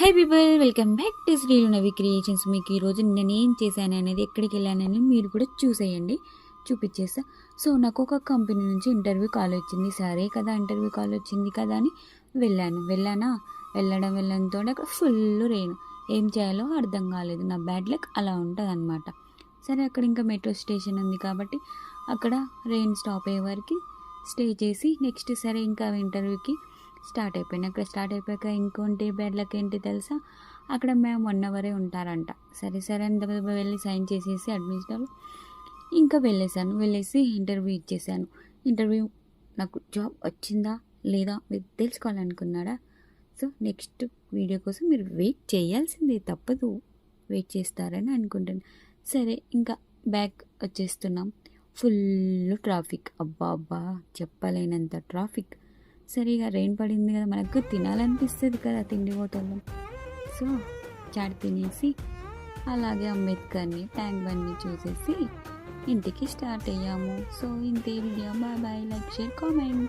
Hi people welcome back to Sreelu Navi creations మీకు ఈరోజు నేను ఏం చేశాను అనేది ఎక్కడికి వెళ్ళానని మీరు కూడా చూసేయండి. చూపించేస్తా సో నాకు ఒక కంపెనీ నుంచి ఇంటర్వ్యూ కాల్ వచ్చింది. సరే కదా ఇంటర్వ్యూ కాల్ వచ్చింది కదా అని వెళ్ళాను. వెళ్ళానా? వెళ్ళడం వెళ్ళడంతో అక్కడ ఫుల్ రెయిన్ ఏం చేయాలో అర్థం కాలేదు. నా బ్యాడ్ లక్ అలా ఉంటుంది అనమాట సరే అక్కడ ఇంకా మెట్రో స్టేషన్ ఉంది కాబట్టి అక్కడ రెయిన్ స్టాప్ అయ్యే వరకు స్టే చేసి నెక్స్ట్ సరే ఇంకా ఇంటర్వ్యూకి స్టార్ట్ అయిపోయింది అక్కడ స్టార్ట్ అయిపోయాక ఇంకోటి బెడ్లకి ఏంటి తెలుసా? అక్కడ మేము వన్ అవరే ఉంటారంట. సరే సరే అని వెళ్ళి సైన్ చేసేసి అడ్మిషన్ ఇంకా వెళ్ళేసాను వెళ్ళేసి ఇంటర్వ్యూ ఇచ్చేసాను ఇంటర్వ్యూ నాకు జాబ్ వచ్చిందా లేదా మీరు తెలుసుకోవాలనుకున్నాడా సో నెక్స్ట్ వీడియో కోసం మీరు వెయిట్ చేయాల్సిందే. తప్పదు. వెయిట్ చేస్తారని అనుకుంటాను సరే ఇంకా బ్యాక్ వచ్చేస్తున్నాం. Full traffic. అబ్బా అబ్బా చెప్పలేనంత ట్రాఫిక్. సరిగా రెయిన్ పడింది కదా మనకు తినాలనిపిస్తుంది కదా తిండి హోటల్లో సో చాట్ తినేసి అలాగే అంబేద్కర్ని ట్యాంక్ బండ్ని చూసేసి ఇంటికి స్టార్ట్ అయ్యాము. సో ఇంతే video. Bye bye. Like share comment.